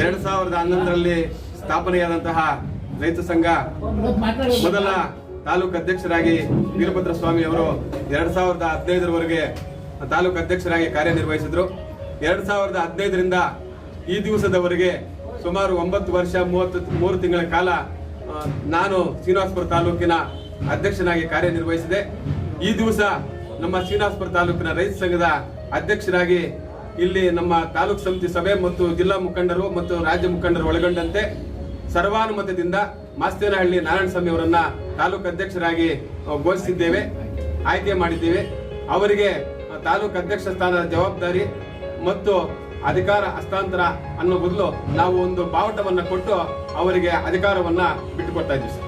ಎರಡ್ ಸಾವಿರದ ಹನ್ನೊಂದರಲ್ಲಿ ಸ್ಥಾಪನೆಯಾದಂತಹ ರೈತ ಸಂಘ ಮೊದಲ ತಾಲೂಕು ಅಧ್ಯಕ್ಷರಾಗಿ ವೀರಭದ್ರ ಸ್ವಾಮಿ ಅವರು ಎರಡ್ ಸಾವಿರದ ಹದಿನೈದರವರೆಗೆ ತಾಲೂಕು ಅಧ್ಯಕ್ಷರಾಗಿ ಕಾರ್ಯನಿರ್ವಹಿಸಿದ್ರು. ಎರಡ್ ಸಾವಿರದ ಹದಿನೈದರಿಂದ ಈ ದಿವಸದವರೆಗೆ ಸುಮಾರು ಒಂಬತ್ತು ವರ್ಷ, ಮೂವತ್ತು, ಮೂರು ತಿಂಗಳ ಕಾಲ ನಾನು ಶ್ರೀನಿವಾಸಪುರ ತಾಲೂಕಿನ ಅಧ್ಯಕ್ಷನಾಗಿ ಕಾರ್ಯನಿರ್ವಹಿಸಿದೆ. ಈ ದಿವಸ ನಮ್ಮ ಶ್ರೀನಿವಾಸಪುರ ತಾಲೂಕಿನ ರೈತ ಸಂಘದ ಅಧ್ಯಕ್ಷರಾಗಿ ಇಲ್ಲಿ ನಮ್ಮ ತಾಲೂಕು ಸಮಿತಿ ಸಭೆ ಮತ್ತು ಜಿಲ್ಲಾ ಮುಖಂಡರು ಮತ್ತು ರಾಜ್ಯ ಮುಖಂಡರು ಒಳಗೊಂಡಂತೆ ಸರ್ವಾನುಮತದಿಂದ ಮಾಸ್ತೇನಹಳ್ಳಿ ನಾರಾಯಣಸ್ವಾಮಿ ಅವರನ್ನ ತಾಲೂಕು ಅಧ್ಯಕ್ಷರಾಗಿ ಘೋಷಿಸಿದ್ದೇವೆ ಆಯ್ಕೆ ಮಾಡಿದ್ದೇವೆ. ಅವರಿಗೆ ತಾಲೂಕು ಅಧ್ಯಕ್ಷ ಸ್ಥಾನದ ಜವಾಬ್ದಾರಿ ಮತ್ತು ಅಧಿಕಾರ ಹಸ್ತಾಂತರ ಅನ್ನೋ ಬದಲು ನಾವು ಒಂದು ಬಾವುಟವನ್ನ ಕೊಟ್ಟು ಅವರಿಗೆ ಅಧಿಕಾರವನ್ನ ಬಿಟ್ಟುಕೊಡ್ತಾ ಇದ್ದೀವಿ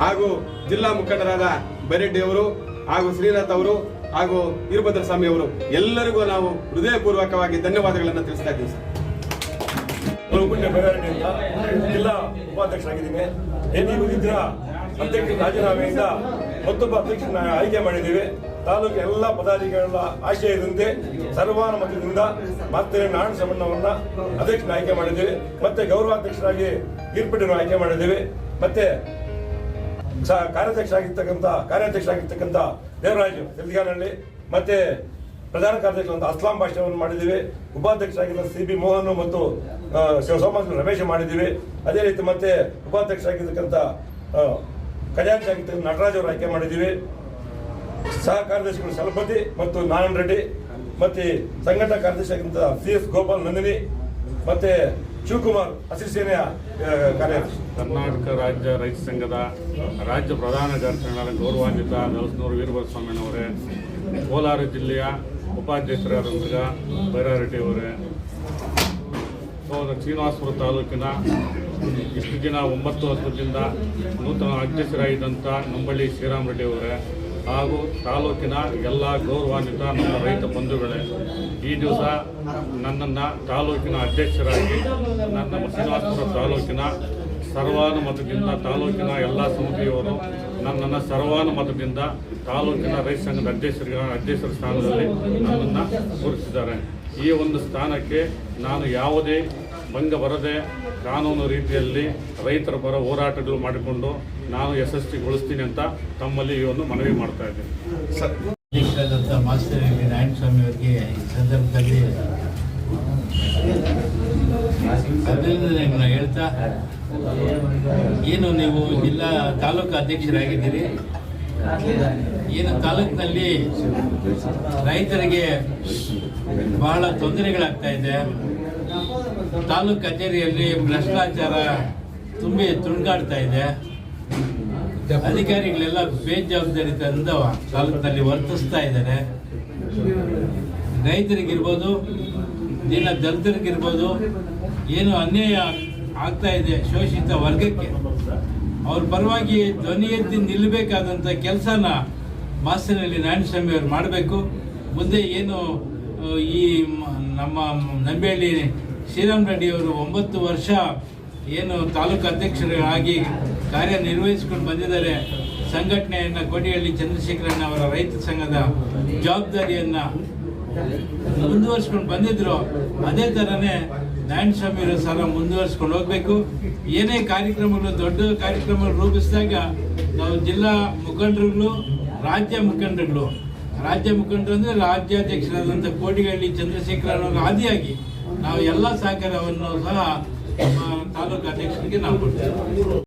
ಹಾಗೂ ಜಿಲ್ಲಾ ಮುಖಂಡರಾದ ಬೈರೆಡ್ಡಿ ಅವರು ಹಾಗೂ ಶ್ರೀನಾಥ್ ಅವರು ಹಾಗೂ ವೀರಭದ್ರ ಸ್ವಾಮಿ ಅವರು ಎಲ್ಲರಿಗೂ ನಾವು ಹೃದಯಪೂರ್ವಕವಾಗಿ ಧನ್ಯವಾದಗಳನ್ನು ತಿಳಿಸ್ತಾ ಇದ್ದೀವಿ, ಸರ್. ಜಿಲ್ಲಾ ಉಪಾಧ್ಯಕ್ಷರಾಗಿದ್ದೀನಿ ಅಧ್ಯಕ್ಷ ರಾಜೀನಾಮೆಯಿಂದ ಮತ್ತೊಬ್ಬ ಅಧ್ಯಕ್ಷನ ಆಯ್ಕೆ ಮಾಡಿದ್ದೇವೆ. ತಾಲೂಕು ಎಲ್ಲ ಪದಾಧಿಕಾರಿಗಳ ಆಶಯದಂತೆ ಸರ್ವಾನುಮತದಿಂದ ಮತ್ತೆ ನಾರಾಯಣ ಸಮಣ್ಣವನ್ನ ಅಧ್ಯಕ್ಷನ ಆಯ್ಕೆ ಮಾಡಿದ್ದೇವೆ. ಮತ್ತೆ ಗೌರವಾಧ್ಯಕ್ಷರಾಗಿ ತೀರ್ಪಿಟ್ಟನ್ನು ಆಯ್ಕೆ ಮಾಡಿದ್ದೇವೆ. ಮತ್ತೆ ಕಾರ್ಯಾಧ್ಯಕ್ಷರಾಗಿರ್ತಕ್ಕಂಥ ಕಾರ್ಯಾಧ್ಯಕ್ಷರಾಗಿರ್ತಕ್ಕಂಥ ದೇವರಾಜು ತೆಲಂಗಾಣಲ್ಲಿ ಮತ್ತೆ ಪ್ರಧಾನ ಕಾರ್ಯದರ್ಶಿ ಅಸ್ಲಾಂ ಭಾಷಣವನ್ನು ಮಾಡಿದ್ದೀವಿ. ಉಪಾಧ್ಯಕ್ಷರಾಗಿದ್ದ ಸಿ ಬಿ ಮೋಹನ್ ಮತ್ತು ಆ, ರಮೇಶ್ ಮಾಡಿದ್ದೀವಿ. ಅದೇ ರೀತಿ ಮತ್ತೆ ಉಪಾಧ್ಯಕ್ಷರಾಗಿರ್ತಕ್ಕಂಥ ಆಗಿರ್ತಕ್ಕಂಥ ಖಜಾಂಚಿ ಆಗಿರ್ತಕ್ಕಂಥ ನಟರಾಜ್ ಅವರು ಆಯ್ಕೆ ಮಾಡಿದ್ದೀವಿ. ಸಹ ಕಾರ್ಯದರ್ಶಿಗಳು ಸಲಪತಿ ಮತ್ತು ನಾರಾಯಣ ರೆಡ್ಡಿ ಮತ್ತೆ ಸಂಘಟನಾ ಕಾರ್ಯದರ್ಶಿ ಆಗಿರ್ತಕ್ಕಂಥ ಸಿ ಎಸ್ ಗೋಪಾಲ್ ನಂದಿನಿ ಮತ್ತೆ ಶಿವಕುಮಾರ್ ಹಸಿರು ಸೇನೆಯ ಕರ್ನಾಟಕ ರಾಜ್ಯ ರೈತ ಸಂಘದ ರಾಜ್ಯ ಪ್ರಧಾನ ಕಾರ್ಯದರ್ಶಿಗಳಾದ ಗೌರವಾನ್ವಿತ ನಲಸನೂರು ವೀರಭದ್ರ ಸ್ವಾಮಿನವರೇ ಕೋಲಾರ ಜಿಲ್ಲೆಯ ಉಪಾಧ್ಯಕ್ಷರಾದಂತಹ ಬೈರಾರೆಡ್ಡಿ ಅವರೇ ಸೋದರ ಶ್ರೀನಿವಾಸಪುರ ತಾಲೂಕಿನ ಇಷ್ಟು ದಿನ ಒಂಬತ್ತು ವರ್ಷದಿಂದ ನೂತನ ಅಧ್ಯಕ್ಷರಾಗಿದ್ದಂಥ ನಂಬಳ್ಳಿ ಶ್ರೀರಾಮ್ ರೆಡ್ಡಿ ಅವರೇ ಹಾಗೂ ತಾಲೂಕಿನ ಎಲ್ಲ ಗೌರವಾನ್ವಿತ ನಮ್ಮ ರೈತ ಬಂಧುಗಳೇ, ಈ ದಿವಸ ನನ್ನನ್ನು ತಾಲೂಕಿನ ಅಧ್ಯಕ್ಷರಾಗಿ ನನ್ನ ಶ್ರೀನಿವಾಸಪುರ ತಾಲೂಕಿನ ಸರ್ವಾನುಮತದಿಂದ ತಾಲೂಕಿನ ಎಲ್ಲ ಸಮಿತಿಯವರು ನನ್ನನ್ನು ಸರ್ವಾನುಮತದಿಂದ ತಾಲೂಕಿನ ರೈತ ಸಂಘದ ಅಧ್ಯಕ್ಷರ ಅಧ್ಯಕ್ಷರ ಸ್ಥಾನದಲ್ಲಿ ನನ್ನನ್ನು ಗುರುತಿಸಿದ್ದಾರೆ. ಈ ಒಂದು ಸ್ಥಾನಕ್ಕೆ ನಾನು ಯಾವುದೇ ಭಂಗ ಬರದೆ ಕಾನೂನು ರೀತಿಯಲ್ಲಿ ರೈತರ ಪರ ಹೋರಾಟಗಳು ಮಾಡಿಕೊಂಡು ನಾನು ಯಶಸ್ವಿಗೊಳಿಸ್ತೀನಿ ಅಂತ ತಮ್ಮಲ್ಲಿ ಈ ಒಂದು ಮನವಿ ಮಾಡ್ತಾ ಇದ್ದೀನಿ. ಮಾಸ್ಟರ್ ಎಂ ವಿ ನಾರಾಯಣಸ್ವಾಮಿ ಅವರಿಗೆ ಸಂದರ್ಭದಲ್ಲಿ ಅಭಿನಂದನೆಗಳನ್ನ ಹೇಳ್ತಾ, ಏನು ನೀವು ಜಿಲ್ಲಾ ತಾಲೂಕು ಅಧ್ಯಕ್ಷರಾಗಿದ್ದೀರಿ? ಏನು ತಾಲೂಕಿನಲ್ಲಿ ರೈತರಿಗೆ ಬಹಳ ತೊಂದರೆಗಳಾಗ್ತಾ ಇದೆ? ತಾಲೂಕು ಕಚೇರಿಯಲ್ಲಿ ಭ್ರಷ್ಟಾಚಾರ ತುಂಬಿ ತುಣುಕಾಡ್ತಾ ಇದೆ. ಅಧಿಕಾರಿಗಳೆಲ್ಲ ಬೇಜವಾಬ್ದಾರಿ ತಂದವ, ತಾಲೂಕಿನಲ್ಲಿ ವರ್ತಿಸ್ತಾ ಇದ್ದಾರೆ. ರೈತರಿಗಿರ್ಬೋದು ದಿನ ದಲಿತರಿಗಿರ್ಬೋದು, ಏನು ಅನ್ಯಾಯ ಆಗ್ತಾ ಇದೆ ಶೋಷಿತ ವರ್ಗಕ್ಕೆ, ಅವ್ರ ಪರವಾಗಿ ಧ್ವನಿ ಎತ್ತಿ ನಿಲ್ಲಬೇಕಾದಂಥ ಕೆಲಸನ ಮಾಸ್ತಿನಲ್ಲಿ ನಾರಾಯಣಸ್ವಾಮಿ ಅವರು ಮಾಡಬೇಕು. ಮುಂದೆ ಏನು ಈ ನಮ್ಮ ನಂಬೇಳ್ಳಿ ಶ್ರೀರಾಮ್ ರೆಡ್ಡಿಯವರು ಒಂಬತ್ತು ವರ್ಷ ಏನು ತಾಲೂಕು ಅಧ್ಯಕ್ಷರಾಗಿ ಕಾರ್ಯನಿರ್ವಹಿಸ್ಕೊಂಡು ಬಂದಿದ್ದಾರೆ. ಸಂಘಟನೆಯನ್ನು ಕೋಟಿಹಳ್ಳಿ ಚಂದ್ರಶೇಖರಣ್ಣ ಅವರ ರೈತ ಸಂಘದ ಜವಾಬ್ದಾರಿಯನ್ನು ಮುಂದುವರಿಸ್ಕೊಂಡು ಬಂದಿದ್ರು, ಅದೇ ಥರನೇ ನಾರಾಯಣಸ್ವಾಮಿ ಇರೋ ಸಾಲ ಮುಂದುವರಿಸ್ಕೊಂಡು ಹೋಗಬೇಕು. ಏನೇ ಕಾರ್ಯಕ್ರಮಗಳು, ದೊಡ್ಡ ಕಾರ್ಯಕ್ರಮಗಳು ರೂಪಿಸಿದಾಗ ನಾವು ಜಿಲ್ಲಾ ಮುಖಂಡರುಗಳು, ರಾಜ್ಯ ಮುಖಂಡರುಗಳು, ರಾಜ್ಯ ಮುಖಂಡರು ಅಂದರೆ ರಾಜ್ಯಾಧ್ಯಕ್ಷರಾದಂಥ ಕೋಟಿಗಳ್ಳಿ ಚಂದ್ರಶೇಖರ್ ಅವರ ಆದಿಯಾಗಿ ನಾವು ಎಲ್ಲ ಸಹಕಾರವನ್ನು ಸಹ ನಮ್ಮ ತಾಲೂಕು ಅಧ್ಯಕ್ಷರಿಗೆ ನಾವು ಕೊಡ್ತೇವೆ.